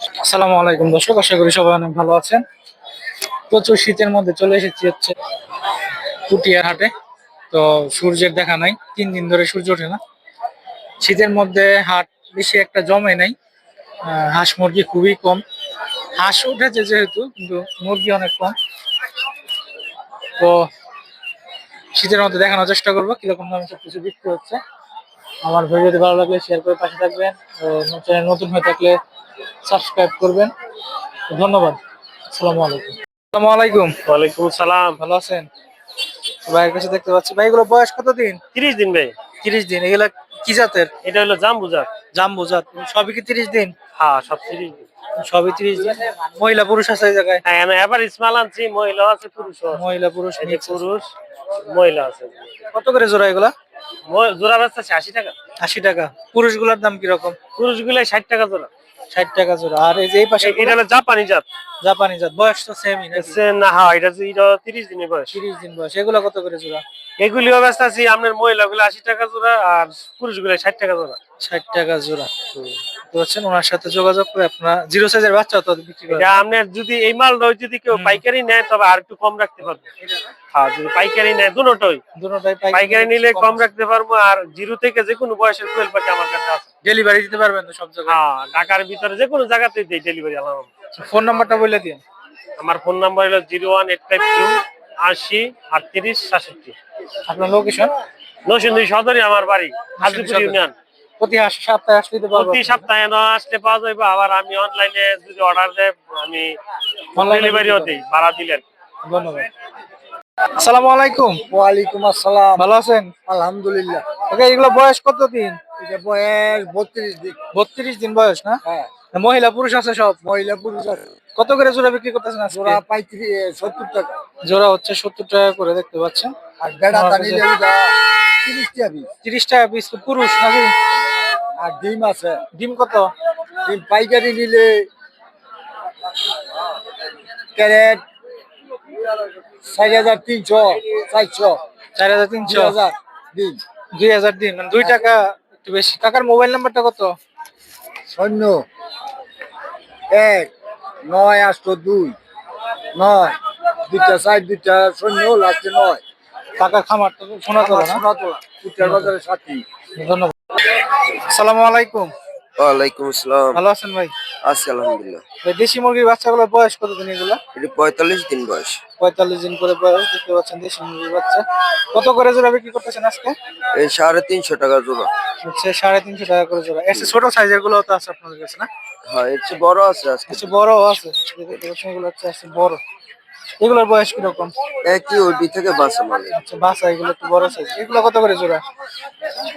আসসালামু আলাইকুম দর্শক, আশা করি সবাই অনেক ভালো আছেন। প্রচুর শীতের মধ্যে চলে এসেছি হচ্ছে পুটিয়ার হাটে। তো সূর্যের দেখা নাই, তিন দিন ধরে সূর্য ওঠে না। শীতের মধ্যে হাট বেশি একটা জমে নাই। হাঁস মুরগি খুবই কম। হাঁস উঠেছে যেহেতু, কিন্তু মুরগি অনেক কম। তো শীতের মধ্যে দেখানোর চেষ্টা করব, কীরকম দামে সব কিছু বিক্রি হচ্ছে। আমার ভিডিও যদি ভালো লাগলে শেয়ার করে পাশে থাকবেন। চ্যানেল নতুন হয়ে থাকলে সাবস্ক্রাইব করবেন। ধন্যবাদ। আসসালামু আলাইকুম। আসসালামু আলাইকুম। ওয়ালাইকুম সালাম। ভালো আছেন? ভাইয়ের কাছে দেখতে পাচ্ছি। ভাই এগুলো বয়স কত দিন তিরিশ দিন ভাই। তিরিশ দিন। এগুলা কি জাতের? এটা হলো জাম্বু জাত। জাম্বু জাত। সবই কি তিরিশ দিন? হ্যাঁ সব তিরিশ দিন। সবই তিরিশ দিন। মহিলা পুরুষ আছে এই জায়গায়? হ্যাঁ আমি এবার ইসমাল আনছি মহিলা আছে পুরুষ আছে। মহিলা পুরুষ এই। পুরুষ মহিলা আছে। কত করে জোড়া এগুলা? জোড়া আছে আশি টাকা। আশি টাকা। পুরুষগুলার দাম কীরকম? পুরুষগুলো ষাট টাকা জোড়া। ষাট টাকা জোড়া। আর এই যে এই পাশে এটা হলো জাপানি জাত। জাপানি জাত। বয়স তো সেমই না হ্যাঁ এটা এটা তিরিশ দিনের বয়স। তিরিশ দিন বয়স। এগুলো কত করে জোড়া? এগুলিও ব্যস্ত আছি আপনার মহিলাগুলো আশি টাকা জোড়া আর পুরুষগুলো ষাট টাকা জোড়া। ষাট টাকা জোড়া। ওনার সাথে যোগাযোগ করে আপনারা জিরো সাইজের বাচ্চা তো বিক্রি করেন। আপনার যদি এই মালটা যদি কেউ পাইকারি নেয় তবে আর একটু কম রাখতে পারবে। হ্যাঁ যদি পাইকারি নেয় দুটোই। দুটোটাই পাইকারি নিলে কম রাখতে পারব আর জিরো থেকে যে কোনো বয়সের কোয়েল পাখি আমার কাছে আছে। ডেলিভারি দিতে পারবেন তো সব জায়গায়? হ্যাঁ ঢাকার ভিতরে যে কোনো জায়গাতে দেই ডেলিভারি আলাদা। ফোন নাম্বারটা বলে দিন। আমার ফোন নাম্বার হলো zero one eight five two আশি আটত্রিশ সাতষট্টি। আপনার লোকেশন? নরসিংদী সদরই আমার বাড়ি হাজিপুর ইউনিয়ন। প্রতি সপ্তাহে আসলে দিতে পারব। প্রতি সপ্তাহে না আসলে পাওয়া যাবে আবার আমি অনলাইনে যদি অর্ডার দেয় আমি ডেলিভারিও দিই ভাড়া দিলেন। ধন্যবাদ। আসসালামু আলাইকুম। ওয়ালাইকুম আসসালাম। ভালো আছেন? আলহামদুলিল্লাহ। ওকে এগুলো বয়স কত দিন এটা বয়স বত্রিশ দিন। বত্রিশ দিন বয়স না? হ্যাঁ। মহিলা পুরুষ আছে সব? মহিলা পুরুষ আছে। কত করে জোড়া বিক্রি করতেছেন আজকে? জোড়া পঁয়ত্রিশ সত্তর টাকা। জোড়া হচ্ছে সত্তর টাকা করে দেখতে পাচ্ছেন। আর বেড়া তিরিশ টাকা পিস। তিরিশ টাকা পিস পুরুষ নাকি? আর ডিম আছে। ডিম কত? ডিম পাইকারি নিলে ক্যারেট চার হাজার তিনশো চারশো। চার হাজার তিনশো? হাজার ডিম। দুই হাজার মানে দুই টাকা একটু বেশি। কাকার মোবাইল নাম্বারটা কত? শূন্য। এক নয় আটশো দুই। নয় দুইটা চার দুইটা শূন্য লাস্টে নয়। কাকার খামার তো শোনা তো না? সোনাতলা উত্তর বাজারের সাথে। ধন্যবাদ। আসসালামু আলাইকুম। ওয়ালাইকুম আসসালাম। ভালো আছেন ভাই? আছি আলহামদুলিল্লাহ। দেশি মুরগির বাচ্চাগুলোর বয়স কত দিন এগুলো? এটি পঁয়তাল্লিশ দিন বয়স। পঁয়তাল্লিশ দিন করে বয়স দেখতে পাচ্ছেন দেশি মুরগির বাচ্চা। কত করে জোড়া বিক্রি করতেছেন আজকে? এই সাড়ে তিনশো টাকা জোড়া। হচ্ছে সাড়ে তিনশো টাকা করে জোড়া। এর ছোট সাইজেরগুলো তো আছে আপনাদের কাছে না? হ্যাঁ এর বড় আছে আজকে। কিছু বড় আছে। দেখতে পাচ্ছেন এগুলো হচ্ছে আছে বড়। এগুলোর বয়স কীরকম? একই ওডি থেকে বাসা মানে আচ্ছা বাসা এগুলো একটু বড় সাইজ এগুলো কত করে জোড়া?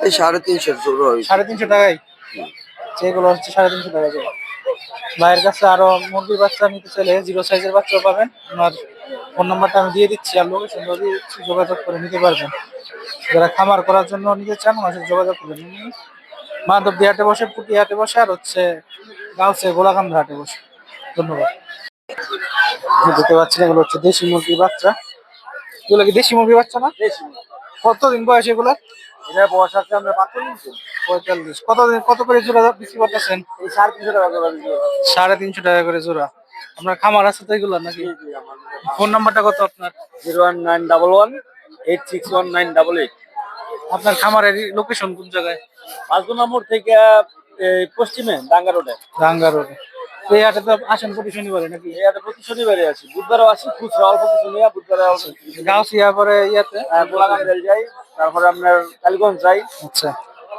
এই সাড়ে তিনশো জোড়া হয়েছে। সাড়ে তিনশো টাকাই আচ্ছা, এগুলো হচ্ছে সাড়ে তিনশো টাকা জোড়া। ভাইয়ের কাছে আরও মুরগির বাচ্চা নিতে চাইলে জিরো সাইজের বাচ্চাও পাবেন। ওনার ফোন নাম্বারটা আমি দিয়ে দিচ্ছি আর লোকেশন দিয়ে দিচ্ছি যোগাযোগ করে নিতে পারবেন। যারা খামার করার জন্য নিতে চান ওনার সাথে যোগাযোগ করবেন উনি মাধবদী হাটে বসে পুটি হাটে বসে আর হচ্ছে গাউসে গোলাকান্দ হাটে বসে। ধন্যবাদ। দেখতে পাচ্ছেন এগুলো হচ্ছে দেশি মুরগির বাচ্চা। এগুলো কি দেশি মুরগির বাচ্চা না? কতদিন বয়স এগুলো এটা বয়স আছে আমরা পঁয়তাল্লিশ। কতদিন কত করে জোড়া বিক্রি করতেছেন? সাড়ে তিনশো টাকা করে সাড়ে তিনশো টাকা করে জোড়া। আপনার খামার আছে তো এগুলো নাকি? ফোন নাম্বারটা কত আপনার? Zero one nine double one eight six one nine double eight. আপনার খামারের লোকেশন কোন জায়গায়? থেকে পশ্চিমে ডাঙ্গা রোডে। রাঙ্গা রোডে। এই হাটে তো আসেন প্রতি শনিবারে নাকি? এই হাটে প্রতি শনিবারে আছি। বুধবারও আসি খুচরা অল্প কিছু নিয়ে বুধবারে অল্প। গাউসিয়া পরে ইয়াতে? হ্যাঁ, গোলাঘাট রেল যাই তারপরে আপনার কালীগঞ্জ যাই আচ্ছা।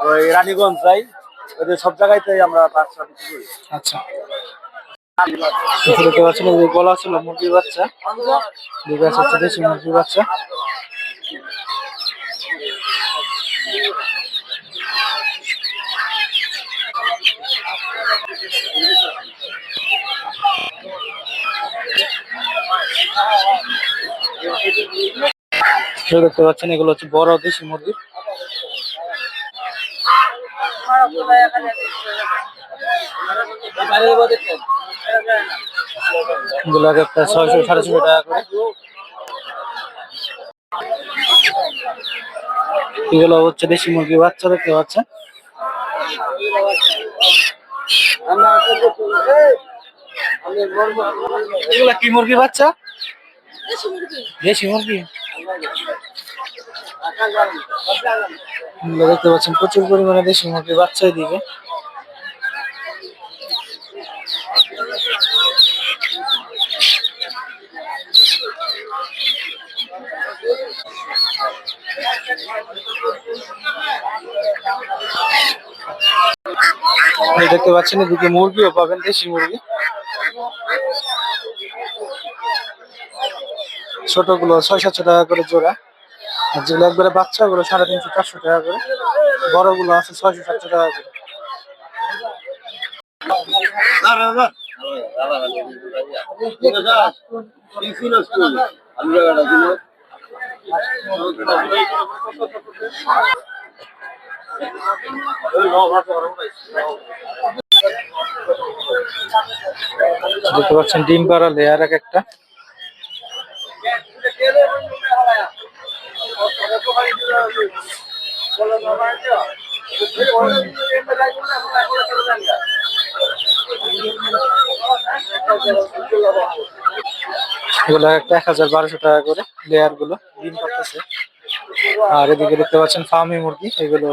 ওই রানীগঞ্জ যাই ওদের সব জায়গায় আমরা ব্যবসা বিক্রি করি। আচ্ছা। দেখতে পাচ্ছেন গলা ছিল মুরগির বাচ্চা। দেশি মুরগির বাচ্চা। দেখতে পাচ্ছেন, এগুলো হচ্ছে বড় দেশি মুরগি। ছয়শো সাড়ে এগুলো হচ্ছে মুরগি, বাচ্চা দেখতে পাচ্ছেন। কি মুরগি বাচ্চা? দেশি মুরগি? দেখতে পাচ্ছেন প্রচুর পরিমাণে দেশি মুরগি বাচ্চাই দিবে এই দেখতে পাচ্ছেন এদিকে মুরগিও পাবেন দেশি মুরগি। ছোটগুলো ছয় সাতশো টাকা করে জোড়া। আর যেগুলো একবারে বাচ্চা ওগুলো সাড়ে তিনশো, চারশো টাকা করে। বড়গুলো আছে ছয়শো, সাতশো টাকা করে। দেখতে পাচ্ছেন ডিম পাড়া লেয়ার এক একটা। এগুলো একটা এক হাজার বারোশো টাকা করে লেয়ারগুলো ডিম পারতেছে আর এদিকে দেখতে পাচ্ছেন ফার্মি মুরগি, এগুলো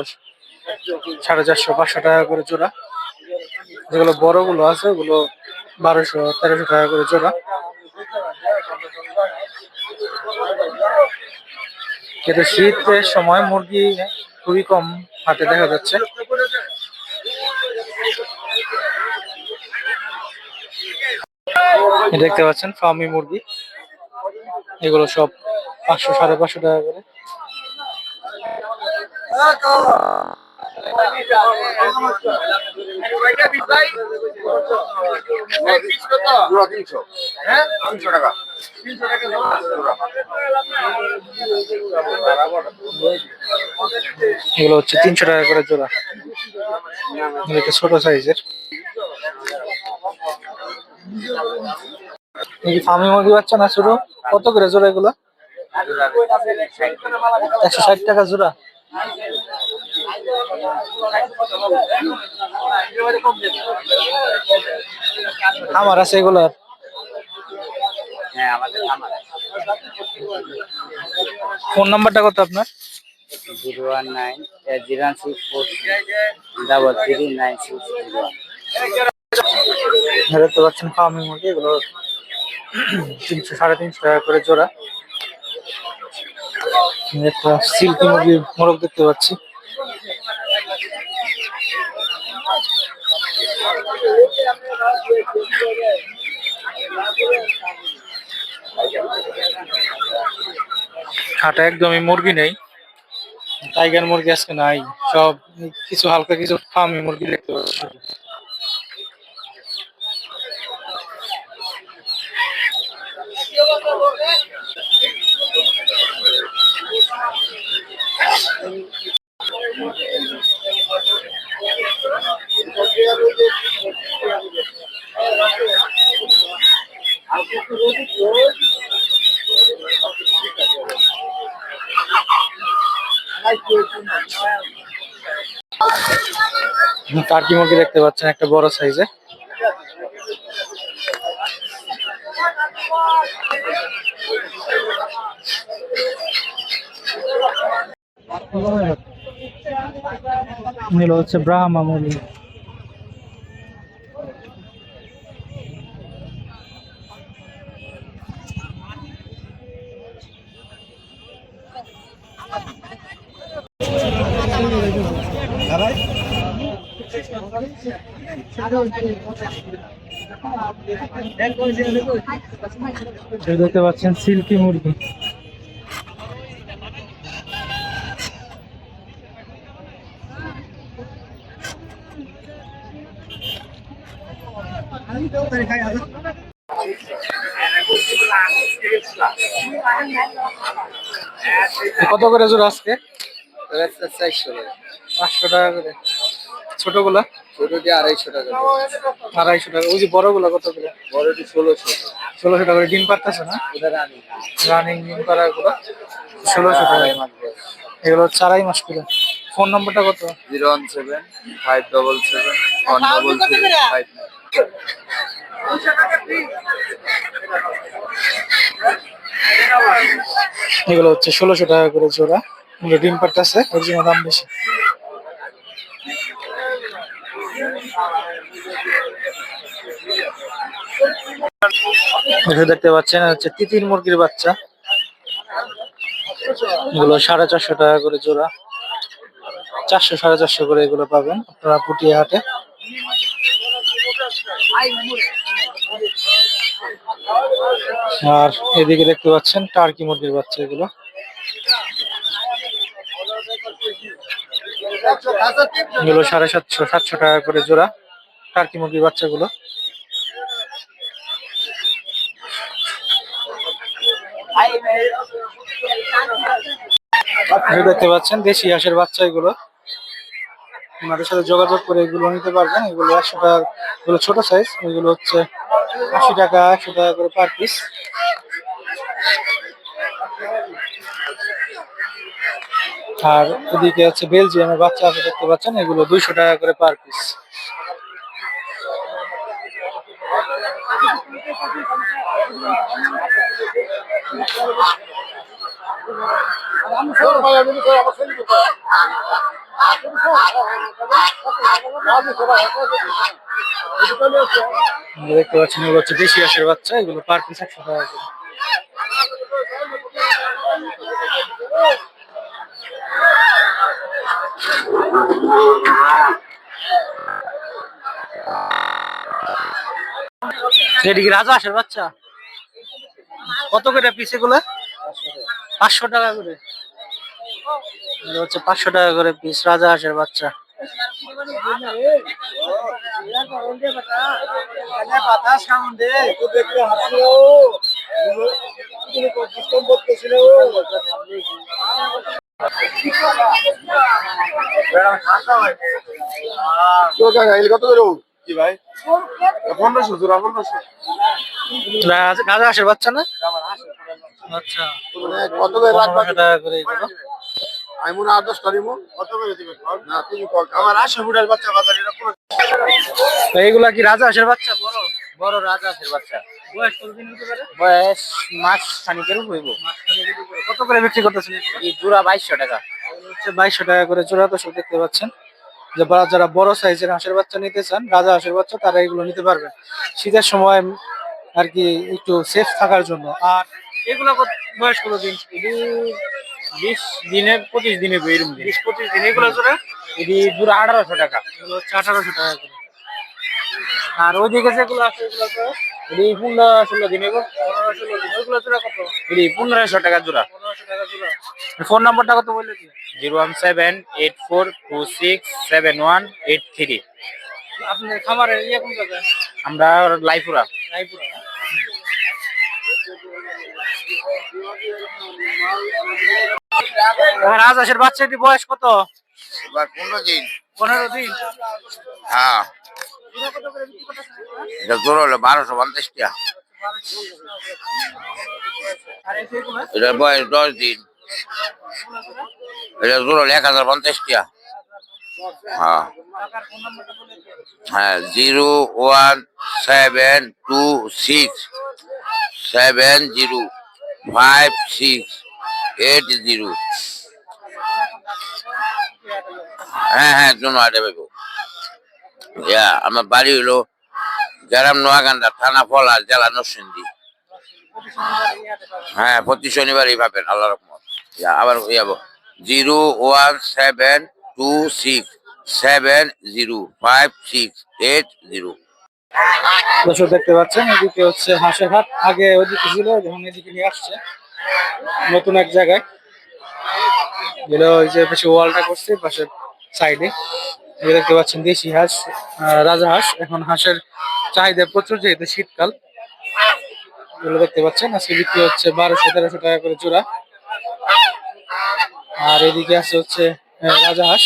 সাড়ে চারশো, পাঁচশো টাকা করে জোড়া। যেগুলো বড়গুলো আছে, ওগুলো বারোশো, তেরোশো টাকা করে জোড়া। কিন্তু শীতের সময় মুরগি খুবই কম হাতে দেখা যাচ্ছে। দেখতে পাচ্ছেন, ফার্মি মুরগি। এগুলো সব পাঁচশো, সাড়ে পাঁচশো টাকা করে। এগুলো হচ্ছে তিনশো টাকা করে জোড়া। এটা ছোট সাইজের। এই ফার্মি মুরগি বাচ্চা না শুরু? কত করে জোড়া এগুলো? একশো ষাট টাকা জোড়া। আমার আছে এগুলোর হ্যাঁ ফোন নাম্বারটা কত আপনার? Zero one nine zero one six four double three nine six zero one. দেখতে পাচ্ছেন ফার্মি মুরগি এগুলো তিনশো সাড়ে তিনশো টাকা করে জোড়া। একটা সিল্কি মুরগি মোরগ দেখতে পাচ্ছি। হাটে একদমই মুরগি নেই। টাইগার মুরগি আজকে নাই। সব কিছু হালকা কিছু ফার্মি মুরগি দেখতে পাচ্ছি। টার্কি মুরগি দেখতে পাচ্ছেন একটা বড় সাইজে। হচ্ছে ব্রাহ্মা মুরগি এই দেখতে পাচ্ছেন সিল্কি মুরগি। কত করে আজকে? পাঁচশো টাকা করে। ছোটগুলা? ছোটটি আড়াইশো টাকা আড়াইশো টাকা। ওই যে বড়গুলা কত করে বড়টি ষোলোশো ষোলোশো টাকা করে। ডিম পারতেছে না? ওটা রানি। রানিং ডিম পাড়া গুলো ষোলোশো টাকা। এগুলো চারাই মাস করে ফোন নম্বরটা কত? Zero one seven five double seven one double three five এগুলো হচ্ছে ষোলোশো টাকা করে জোড়া। এগুলো ডিম পাট্টাছে এর জন্য দাম বেশি। দেখতে পাচ্ছেন, হচ্ছে তিতির মুরগির বাচ্চা। এগুলো সাড়ে চারশো টাকা করে জোড়া। চারশো, সাড়ে চারশো করে এগুলো পাবেন আপনারা পুটিয়া হাটে আর এদিকে দেখতে পাচ্ছেন, টার্কি মুরগির বাচ্চা এগুলো। এগুলো সাড়ে সাতশো সাতশো টাকা করে জোড়া টার্কি মুরগির বাচ্চাগুলো। দেখতে পাচ্ছেন দেশি হাঁসের বাচ্চা এগুলো। ওনাদের সাথে যোগাযোগ করে এগুলো নিতে পারবেন। এগুলো একশো টাকা, এগুলো ছোট সাইজ এগুলো হচ্ছে আশি টাকা, একশো টাকা করে পার পিস আর এদিকে হচ্ছে বেলজিয়ামের বাচ্চা আছে, দেখতে পাচ্ছেন? এগুলো দুইশো টাকা করে পার পিস দেখতে পাচ্ছেন এগুলো হচ্ছে দেশি হাঁসের বাচ্চা, এগুলো পার পিস একশো কি রাজা হাঁসের বাচ্চা? কত করে পিস এগুলো? পাঁচশো টাকা করে। হচ্ছে পাঁচশো টাকা করে পিস রাজা হাঁসের বাচ্চা। কত করে কি ভাই পনেরোশো জোড়া পনেরোশো রাজা হাঁসের বাচ্চা না? আচ্ছা। কত করে টাকা করে এগুলো আমি মনে আট কত করে দিবে না তুমি কল আমার আশা বাচ্চা বাজার এরকম এইগুলা কি রাজা হাঁসের বাচ্চা? বড়। বড় রাজহাঁসের বাচ্চা। বয়স কতদিন হতে পারে বয়স মাস খানিকের হইব। কত করে বিক্রি করতেছেন এই জোড়া? বাইশশো টাকা। হচ্ছে বাইশশো টাকা করে জোড়া তো সব দেখতে পাচ্ছেন। যে যারা বড় সাইজের হাঁসের বাচ্চা নিতে চান রাজা হাঁসের বাচ্চা তারা এগুলো নিতে পারবেন শীতের সময় আর কি একটু সেফ থাকার জন্য। আর এগুলো বয়স কত দিন? বিশ দিনে পঁচিশ দিনে বেরুম বিশ পঁচিশ দিন। এগুলো জোড়া? এটি জোড়া আঠারোশো টাকা। এগুলো হচ্ছে আঠারোশো টাকা করে। আর যেগুলো আছে এগুলো এটি পনেরো ষোলো দিনে গো পনেরো ষোলো দিন। ওইগুলো জোড়া কত? এটি পনেরোশো টাকা জোড়া। পনেরোশো টাকা জোড়া। ফোন নাম্বারটা কত বললে? Zero one seven eight four two six seven one eight three. খামারের ইয়ে কোন জায়গায়? আমরা লাইপুরা। রায়পুর রাজহাঁসের বাচ্চাটি বয়স কত? পনেরো দিন। পনেরো দিন। হ্যাঁ। এটা জোর হলো বারোশো পঞ্চাশ টাকা। এটা বয়স দশ দিন। এটা জোর হলো এক হাজার পঞ্চাশ টাকা। হ্যাঁ। হ্যাঁ zero one seven two six. Seven zero. Five six eight zero হ্যাঁ হ্যাঁ জন্য আটে ইয়া আমার বাড়ি হলো গ্রাম নোয়াগান্ডা থানা ফলার জেলা নরসিংদী। হ্যাঁ প্রতি শনিবারই পাবেন আল্লাহ রহমত। ইয়া, আবার ইয়াবো zero one seven two six seven zero five six eight zero. দর্শক দেখতে পাচ্ছেন, এদিকে হচ্ছে হাঁসের হাট। আগে ওদিকে ছিল যখন এদিকে নিয়ে আসছে। নতুন এক জায়গায়। এগুলো ওই যে পাশে ওয়ালটা করছে, পাশে সাইডে। এই দেখতে পাচ্ছেন দেশি হাঁস রাজা হাঁস। এখন হাঁসের চাহিদা প্রচুর, যেহেতু শীতকাল। এগুলো দেখতে পাচ্ছেন, আজকে বিক্রি হচ্ছে বারোশো, তেরোশো টাকা করে জোড়া। আর এদিকে আছে হচ্ছে রাজা হাঁস।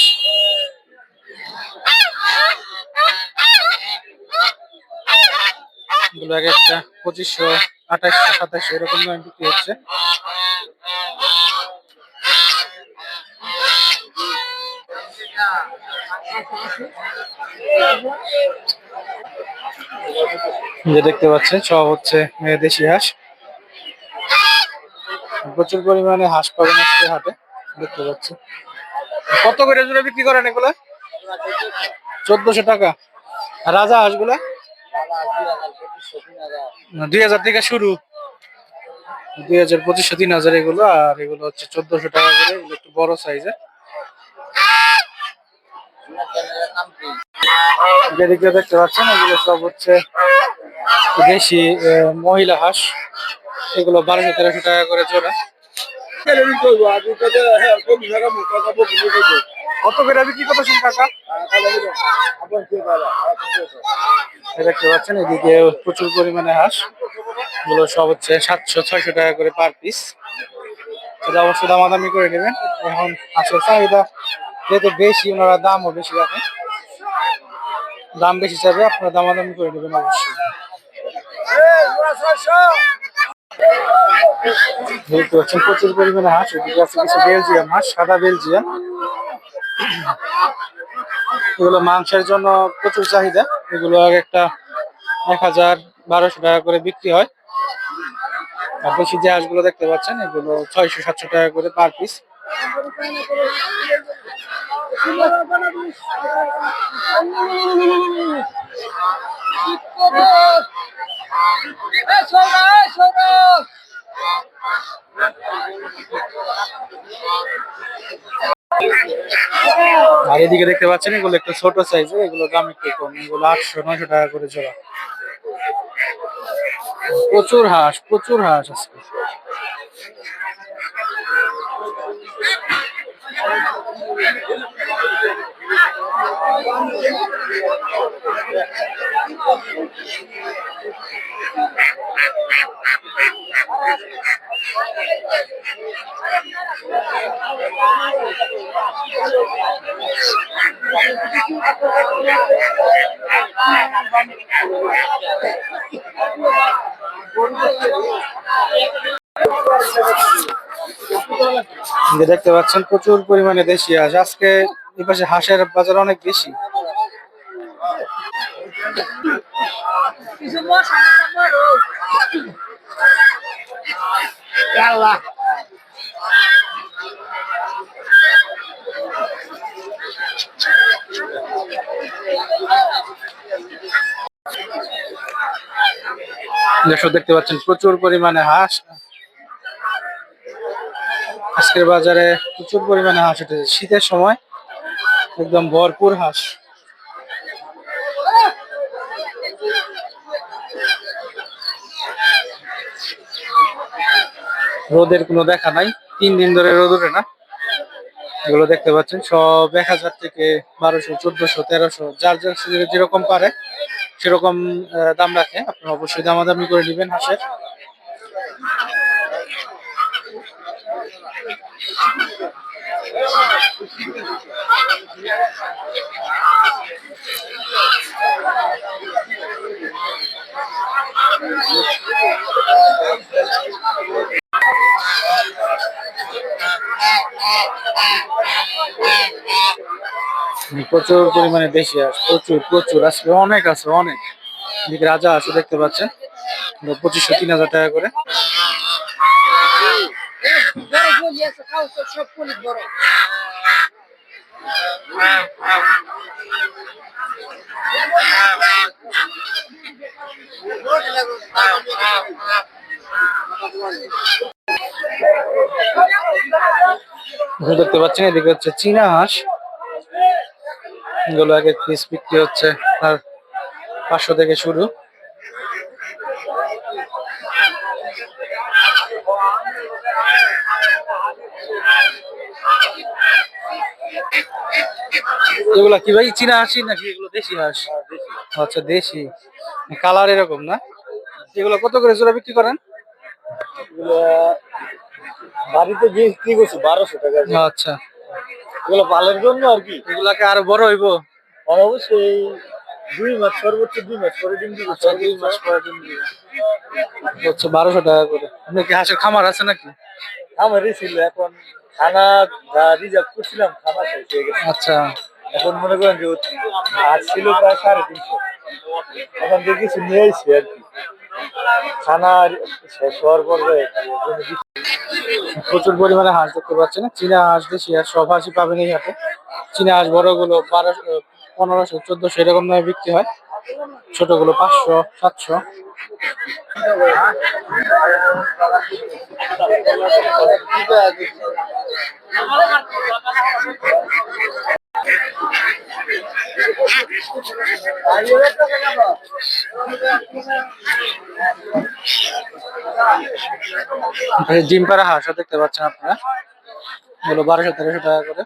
এগুলো এক একটা পঁচিশশো, আঠাশশো, সাতাশশো এরকম দামে বিক্রি হচ্ছে। যে দেখতে পাচ্ছেন, সব হচ্ছে দেশি হাঁস। প্রচুর পরিমাণে হাঁস পাবেন আজকে হাটে, দেখতে পাচ্ছি কত করে জোড়া বিক্রি করেন এগুলা? চোদ্দশো টাকা। রাজা হাঁসগুলা? দুই হাজার থেকে শুরু। দুই হাজার পঁচিশশো, তিন হাজার এগুলো, আর এগুলো হচ্ছে চোদ্দশো টাকা করে, এগুলো একটু বড় সাইজের। যেদিকে দেখতে পাচ্ছেন, এগুলো সব হচ্ছে দেশি মহিলা হাঁস। এগুলো বারোশো তেরোশো টাকা করে জোড়া। কত করে বিক্রি করতেছেন কাকা? দেখতে পাচ্ছেন এদিকে প্রচুর পরিমাণে হাঁস। সব হচ্ছে সাতশো ছয়শো টাকা করে পার পিস এটা অবশ্যই দামাদামি করে নেবেন। এখন হাঁসের চাহিদা যেহেতু বেশি ওনারা দামও বেশি রাখে। দাম বেশি চাইবে আপনারা দামাদামি করে নেবেন অবশ্যই। দেখতে পাচ্ছেন প্রচুর পরিমাণে হাঁস, এদিকে আছে কিছু বেলজিয়াম হাঁস, সাদা বেলজিয়াম এগুলো মাংসের জন্য প্রচুর চাহিদা। এগুলো এক একটা এক হাজার বারোশো টাকা করে বিক্রি হয়। আর বেশি যে হাঁসগুলো দেখতে পাচ্ছেন, এগুলো ছয়শো, সাতশো টাকা করে পার পিস। আর এদিকে দেখতে পাচ্ছেন, এগুলো একটু ছোট সাইজের এগুলো দাম একটু কম। এগুলো আটশো, নয়শো টাকা করে জোড়া। প্রচুর হাঁস প্রচুর হাঁস আজকে। দেখতে পাচ্ছেন প্রচুর পরিমাণে দেশি হাঁস। আজকে এই পাশে হাঁসের বাজার অনেক বেশি। দর্শক, দেখতে পাচ্ছেন, প্রচুর পরিমাণে হাঁস। আজকের বাজারে প্রচুর পরিমাণে হাঁস উঠেছে। শীতের সময় একদম ভরপুর হাঁস। রোদের কোনো দেখা নাই। তিন দিন ধরে রোদ ওঠে না। এগুলো দেখতে পাচ্ছেন, সব এক হাজার থেকে বারোশো, চোদ্দশো, তেরোশো, যার যার যেরকম পারে সেরকম দাম রাখে। আপনারা অবশ্যই দামাদামি করে নেবেন হাঁসের। প্রচুর পরিমাণে বেশি হাঁস প্রচুর প্রচুর, আজকে অনেক আছে, অনেক। রাজা আছে, দেখতে পাচ্ছেন। পঁচিশশো, তিন হাজার টাকা করে। এখন দেখতে পাচ্ছেন এদিকে হচ্ছে চীনা হাঁস। এগুলো আগে পিস বিক্রি হচ্ছে আর পাঁচশো থেকে শুরু। এগুলা কি ভাই চীনা হাসি নাকি এগুলো দেশি হাঁস? আচ্ছা দেশি। কালার এরকম না? এগুলো কত করে জোড়া বিক্রি করেন? বাড়িতে বিক্রি করছি বারোশো টাকা আচ্ছা। এগুলো পালের জন্য আর কি। এগুলাকে আরও বড় হইবো? অবশ্যই দুই মাস সর্বোচ্চ দুই মাস পরে ডিম দিবে। আচ্ছা দুই মাস পরে ডিম দিবে। হচ্ছে বারোশো টাকা করে। আপনার কি হাঁসের খামার আছে নাকি? আমারই ছিল এখন। খানা যা রিজার্ভ করছিলাম খানা শেষ হয়ে গেছে। আচ্ছা। এখন মনে করেন যে আজ ছিল প্রায় সাড়ে তিনশো। থেকে কিছু নিয়ে এসছি আর কি। খানা শেষ হওয়ার পরে প্রচুর পরিমাণে হাঁস দেখতে পাচ্ছেন। চীনা হাঁস দেশি হাঁস সব হাঁসই পাবেন এই হাতে চীনা হাঁস বড়গুলো বারোশো, পনেরোশো, চোদ্দশো এরকম দামে বিক্রি হয়। ছোটগুলো পাঁচশো, সাতশো। ডিম পাড়া হাঁসও দেখতে পাচ্ছেন আপনারা। এগুলো বারোশো তেরোশো টাকা করে।